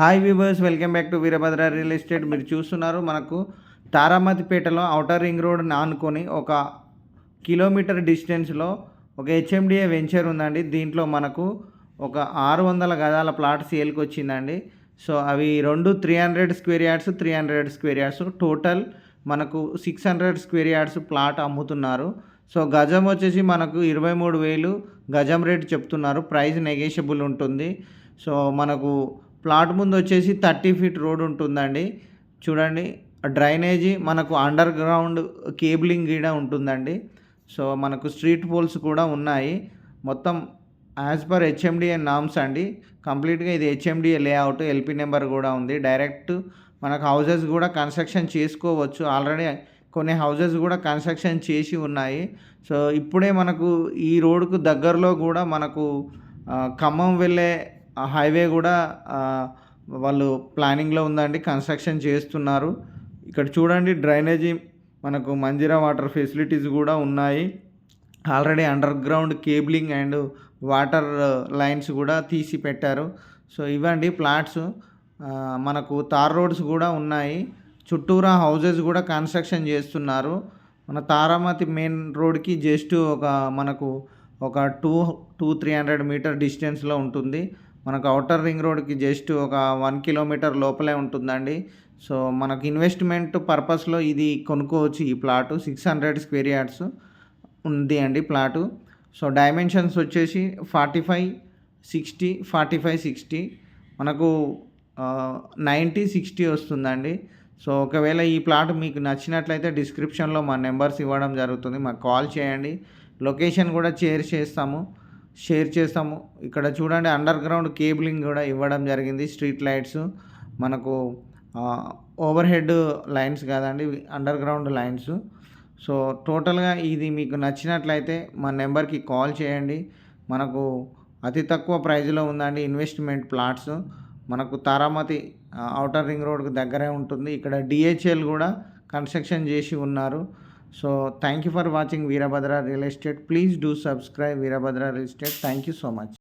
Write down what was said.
Hi viewers welcome back to Veerabhadra real estate. మీరు చూస్తున్నారు మనకు తారామతిపేటలో ఔటర్ రింగ్ రోడ్ ఆనుకొని ఒక కిలోమీటర్ డిస్టెన్స్లో ఒక హెచ్ఎండిఏ వెంచర్ ఉందండి. దీంట్లో మనకు ఒక ఆరు వందల గదాల ప్లాట్ సేల్కి వచ్చిందండి. సో అవి రెండు three hundred square yards three hundred square yards total మనకు six hundred square yards plot అమ్ముతున్నారు. సో గజం వచ్చేసి మనకు ఇరవై మూడు వేలు గజం రేట్ చెప్తున్నారు. ప్రైస్ నెగేషియబుల్ ఉంటుంది. సో మనకు ప్లాట్ ముందు వచ్చేసి థర్టీ ఫీట్ రోడ్ ఉంటుందండి. చూడండి డ్రైనేజీ మనకు అండర్ గ్రౌండ్ కేబులింగ్ కూడా ఉంటుందండి. సో మనకు స్ట్రీట్ పోల్స్ కూడా ఉన్నాయి. మొత్తం యాజ్ పర్ హెచ్ఎండిఏ నామ్స్ అండి. కంప్లీట్గా ఇది హెచ్ఎండిఏ లేఅవుట్ ఎల్పి నెంబర్ కూడా ఉంది. డైరెక్ట్ మనకు హౌజెస్ కూడా కన్స్ట్రక్షన్ చేసుకోవచ్చు. ఆల్రెడీ కొన్ని హౌజెస్ కూడా కన్స్ట్రక్షన్ చేసి ఉన్నాయి. సో ఇప్పుడే మనకు ఈ రోడ్కు దగ్గరలో కూడా మనకు ఖమ్మం వెళ్ళే హైవే కూడా వాళ్ళు ప్లానింగ్లో ఉందండి కన్స్ట్రక్షన్ చేస్తున్నారు. ఇక్కడ చూడండి డ్రైనేజీ మనకు మంజీరా వాటర్ ఫెసిలిటీస్ కూడా ఉన్నాయి. Already underground cabling and water lines కూడా తీసి పెట్టారు సో ఇవ్వండి ప్లాట్స్. మనకు తార్ రోడ్స్ కూడా ఉన్నాయి. చుట్టూరా హౌజెస్ కూడా కన్స్ట్రక్షన్ చేస్తున్నారు. మన తారామతి మెయిన్ రోడ్కి జస్ట్ ఒక మనకు ఒక two two three hundred metre డిస్టెన్స్లో ఉంటుంది. మనకు అవుటర్ రింగ్ రోడ్కి జస్ట్ ఒక వన్ కిలోమీటర్ లోపలే ఉంటుందండి. సో మనకు ఇన్వెస్ట్మెంట్ పర్పస్లో ఇది కొనుక్కోవచ్చు ఈ plot. Six hundred square yards ఉంది అండి ప్లాటు. సో డైమెన్షన్స్ వచ్చేసి forty five sixty forty five sixty. మనకు నైంటీ సిక్స్టీ వస్తుందండి. సో ఒకవేళ ఈ ప్లాట్ మీకు నచ్చినట్లయితే డిస్క్రిప్షన్లో మా నెంబర్స్ ఇవ్వడం జరుగుతుంది. మాకు కాల్ చేయండి. లొకేషన్ కూడా షేర్ చేస్తాము. షేర్ చేస్తాము. ఇక్కడ చూడండి అండర్ గ్రౌండ్ కేబులింగ్ కూడా ఇవ్వడం జరిగింది. స్ట్రీట్ లైట్స్ మనకు ఓవర్ హెడ్ లైన్స్ కాదండి అండర్ గ్రౌండ్ లైన్స్ సో టోటల్గా ఇది మీకు నచ్చినట్లయితే మా నెంబర్కి కాల్ చేయండి. మనకు అతి తక్కువ ప్రైజ్లో ఉందండి ఇన్వెస్ట్మెంట్ ప్లాట్స్. మనకు తారామతి అవుటర్ రింగ్ రోడ్కు దగ్గరే ఉంటుంది. ఇక్కడ డిహెచ్ఎల్ కూడా కన్స్ట్రక్షన్ చేసి ఉన్నారు. So thank you for watching Virabhadra Real Estate. Please do subscribe Virabhadra Real Estate. Thank you so much.